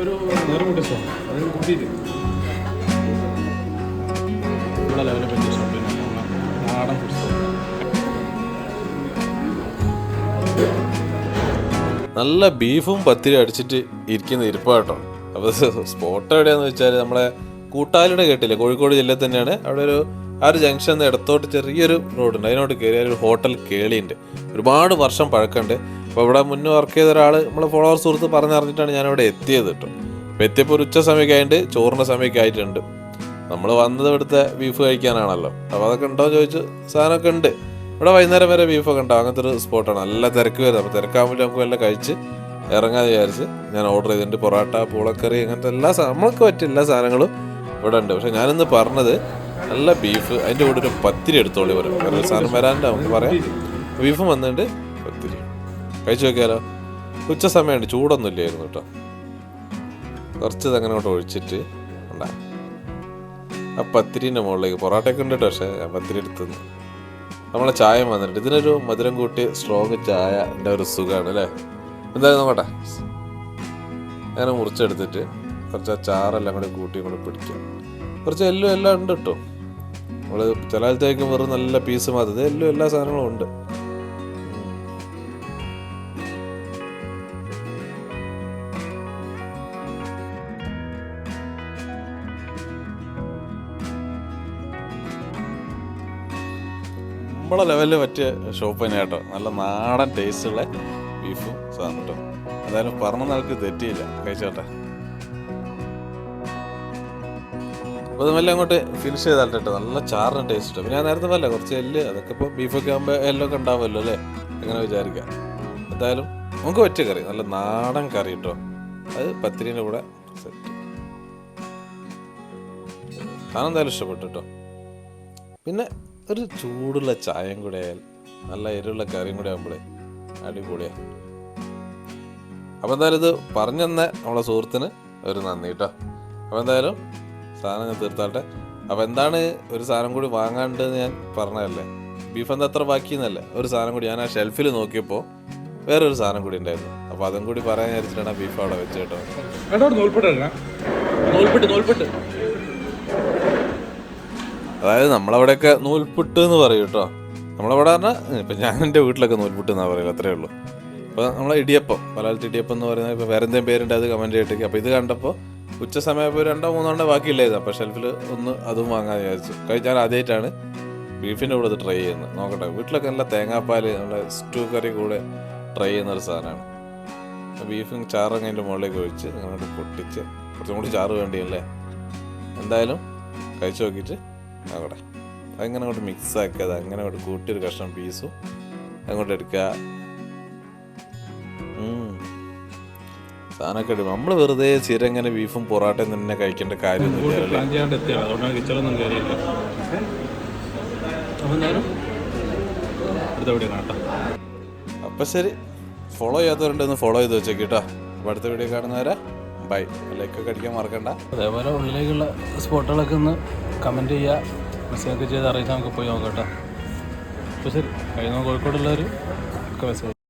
ഒരു നേരം കൂട്ടി സോ അത് കൂട്ടിയിട്ട്. ഉള്ള പറ്റിയ നാടൻ നല്ല ബീഫും പത്തിരി അടിച്ചിട്ട് ഇരിക്കുന്ന ഇരിപ്പാട്ടോ. അപ്പോൾ സ്പോട്ട് എവിടെയാന്ന് വെച്ചാൽ നമ്മളെ കൂട്ടാലിയുടെ കേട്ടില്ലേ? കോഴിക്കോട് ജില്ലയിൽ തന്നെയാണ്. അവിടെ ഒരു ആ ഒരു ജംഗ്ഷൻ ഇടത്തോട്ട് ചെറിയൊരു ഉണ്ട്. അതിനോട് കയറിയ ഒരു ഹോട്ടൽ കേളിയുണ്ട്. ഒരുപാട് വർഷം പഴക്കമുണ്ട്. അപ്പോൾ ഇവിടെ മുന്നേ വർക്ക് ചെയ്ത ഒരാൾ നമ്മളെ ഫോളോവർ സുഹൃത്ത് പറഞ്ഞറിഞ്ഞിട്ടാണ് ഞാൻ ഇവിടെ എത്തിയത് കേട്ടോ അപ്പോൾ എത്തിയപ്പോൾ ഒരു ഉച്ച സമയമൊക്കെ ആയിട്ട് ചോറിന്റെ സമയമൊക്കെ ആയിട്ടുണ്ട്. നമ്മൾ വന്നത് ഇവിടുത്തെ ബീഫ് കഴിക്കാനാണല്ലോ. അപ്പോൾ അതൊക്കെ ഉണ്ടോ എന്ന് ചോദിച്ചു സാധനമൊക്കെ ഉണ്ട്. ഇവിടെ വൈകുന്നേരം വരെ ബീഫൊക്കെ ഉണ്ടാവും. അങ്ങനത്തെ ഒരു സ്പോട്ടാണ് നല്ല തിരക്ക് വരുന്നത് അപ്പോൾ തിരക്കാകുമ്പോൾ നമുക്ക് വല്ല കഴിച്ച് ഇറങ്ങാൻ വിചാരിച്ച് ഞാൻ ഓർഡർ ചെയ്തിട്ടുണ്ട്. പൊറോട്ട പൂളക്കറി അങ്ങനത്തെ എല്ലാ നമ്മൾക്ക് പറ്റിയ എല്ലാ സാധനങ്ങളും ഇവിടെ ഉണ്ട്. പക്ഷെ ഞാനിന്ന് പറഞ്ഞത് നല്ല ബീഫ് അതിന്റെ കൂടെ ഒരു പത്തിരി എടുത്തോളി ഒരു സാധനം വരാണ്ട് നമുക്ക് പറയാം. ബീഫും വന്നിട്ടുണ്ട് പത്തിരി. കഴിച്ചു നോക്കിയാലോ? ഉച്ച സമയമുണ്ട്. ചൂടൊന്നും ഇല്ലായിരുന്നു കേട്ടോ. കുറച്ച് ഇതങ്ങനെ അങ്ങോട്ട് ഒഴിച്ചിട്ട് ഉണ്ടാ ആ പത്തിരിന്റെ മുകളിലേക്ക് പൊറോട്ടയൊക്കെ ഉണ്ട് കേട്ടോ പക്ഷേ ഞാൻ പത്തിരി എടുത്തുനിന്ന് നമ്മളെ ചായ വന്നിട്ട് ഇതിനൊരു മധുരം കൂട്ടി സ്ട്രോങ് ചായ എന്റെ ഒരു സുഖമാണ് അല്ലേ? എന്തായാലും നോക്കട്ടെ. അങ്ങനെ മുറിച്ചെടുത്തിട്ട് കുറച്ച് ആ ചാറെല്ലാം കൂടി കൂട്ടി കൂടെ പിടിക്കാം. കുറച്ച് എല്ലും എല്ലാം ഉണ്ട് കേട്ടോ. നമ്മൾ ചില കാലത്തേക്കും വെറും നല്ല പീസ് മാത്രം. എല്ലും എല്ലാ സാധനങ്ങളും ഉണ്ട്. നമ്മളെ ലെവലിൽ പറ്റിയ ഷോപ്പ് തന്നെ കേട്ടോ. നല്ല നാടൻ ടേസ്റ്റുള്ള ബീഫും സാധനം എന്തായാലും പറഞ്ഞ നാൾക്ക് തെറ്റിയില്ല. കഴിച്ചോട്ടെ. അപ്പോൾ അങ്ങോട്ട് ഫിനിഷ് ചെയ്താൽ കേട്ടോ. നല്ല ചാറിന് ടേസ്റ്റ് പിന്നെ ഞാൻ നേരത്തെ പോലെ കുറച്ച് എല്ല് അതൊക്കെ ഇപ്പോൾ ബീഫൊക്കെ ആകുമ്പോൾ എല്ലൊക്കെ ഉണ്ടാവുമല്ലോ അല്ലേ? അങ്ങനെ വിചാരിക്കാം. എന്തായാലും നമുക്ക് പറ്റിയ കറി. നല്ല നാടൻ കറി കേട്ടോ. അത് പത്തിരീന്റെ കൂടെ സെറ്റ് സാധനം എന്തായാലും ഇഷ്ടപ്പെട്ടു കേട്ടോ. പിന്നെ ഒരു ചൂടുള്ള ചായയും കൂടെ ആയാൽ നല്ല എരിവുള്ള കറിയും കൂടെ ആകുമ്പോഴേ അടിപൊളിയാ. അപ്പോൾ എന്തായാലും ഇത് പറഞ്ഞു തന്നെ നമ്മളെ സുഹൃത്തിന് ഒരു നന്ദി കേട്ടോ അപ്പോൾ എന്തായാലും സാധനം ഞാൻ തീർത്താട്ടെ. അപ്പോൾ എന്താണ് ഒരു സാധനം കൂടി വാങ്ങാണ്ട് ഞാൻ പറഞ്ഞതല്ലേ? ബീഫ് എന്താ അത്ര ബാക്കിയെന്നല്ലേ? ഒരു സാധനം കൂടി ഞാൻ ആ ഷെൽഫിൽ നോക്കിയപ്പോൾ വേറൊരു സാധനം കൂടി ഉണ്ടായിരുന്നു. അപ്പോൾ അതും കൂടി പറയാൻ വിചാരിച്ചിട്ടാണ് ബീഫ് അവിടെ വെച്ച് കേട്ടോ നൂൽപ്പെട്ട് നൂൽപ്പെട്ട്. അതായത് നമ്മളവിടെയൊക്കെ നൂൽപുട്ട് എന്ന് പറയും കേട്ടോ. നമ്മളവിടെ പറഞ്ഞാൽ ഇപ്പം ഞാൻ എന്റെ വീട്ടിലൊക്കെ നൂൽപുട്ട് എന്നാണ് പറയുന്നത് അത്രേ ഉള്ളൂ. അപ്പോൾ നമ്മളെ ഇടിയപ്പം മലയാളത്തിൽ ഇടിയപ്പം എന്ന് പറയുന്നത് ഇപ്പോൾ വേറെ എന്തെങ്കിലും പേരുണ്ട് അത് കമന്റ് ചെയ്തിട്ടേക്ക്. അപ്പോൾ ഇത് കണ്ടപ്പോൾ ഉച്ച സമയപ്പോൾ രണ്ടോ മൂന്നോ എണ്ണം ബാക്കിയില്ലായിരുന്നു. അപ്പോൾ ഷെൽഫിൽ ഒന്ന് അതും വാങ്ങാൻ വിചാരിച്ചു. കഴിച്ചാൽ ആദ്യമായിട്ടാണ് ബീഫിന്റെ കൂടെ ഇത് ട്രൈ ചെയ്യുന്നത്. നോക്കട്ടെ വീട്ടിലൊക്കെ നല്ല തേങ്ങാപ്പാൽ നമ്മുടെ സ്റ്റൂ കറി കൂടെ ട്രൈ ചെയ്യുന്ന ഒരു സാധനമാണ്. ബീഫും ചാറും അതിന്റെ മുകളിലേക്ക് ഒഴിച്ച് അങ്ങോട്ട് പൊട്ടിച്ച് കുറച്ചും കൂടി ചാറ് വേണ്ടിയല്ലേ? എന്തായാലും കഴിച്ചു നോക്കിയിട്ട് അവിടെ. അങ്ങനെ അങ്ങോട്ട് മിക്സ് ആക്കുക. അത് അങ്ങനെ അങ്ങോട്ട് കൂട്ടി ഒരു കഷ്ണം പീസും അങ്ങോട്ട് എടുക്കുക. സാധനമൊക്കെ എടുക്കും നമ്മൾ വെറുതെ ചിരങ്ങനെ ബീഫും പൊറാട്ടയും തന്നെ കഴിക്കേണ്ട കാര്യമൊന്നുമില്ല അപ്പം ശരി. ഫോളോ ചെയ്യാത്തവരുണ്ടെന്ന് ഫോളോ ചെയ്ത് വെച്ചേക്കിട്ടോ അപ്പം അടുത്ത വീഡിയോ കാണുന്നവരെ ബൈ ലൈക്ക് ലൈക്കൊക്കെ അടിക്കാൻ മറക്കണ്ട. അതേപോലെ ഉള്ളിലേക്കുള്ള സ്പോട്ടുകളൊക്കെ ഒന്ന് കമന്റ് ചെയ്യുക. മെസ്സേജ് ചെയ്ത് അറിയിച്ചാൽ നമുക്ക് പോയി നോക്കാം കേട്ടോ. അപ്പോൾ ശരി കഴിയുന്ന കോഴിക്കോടുള്ളവർ ഒക്കെ മെസ്സേജ്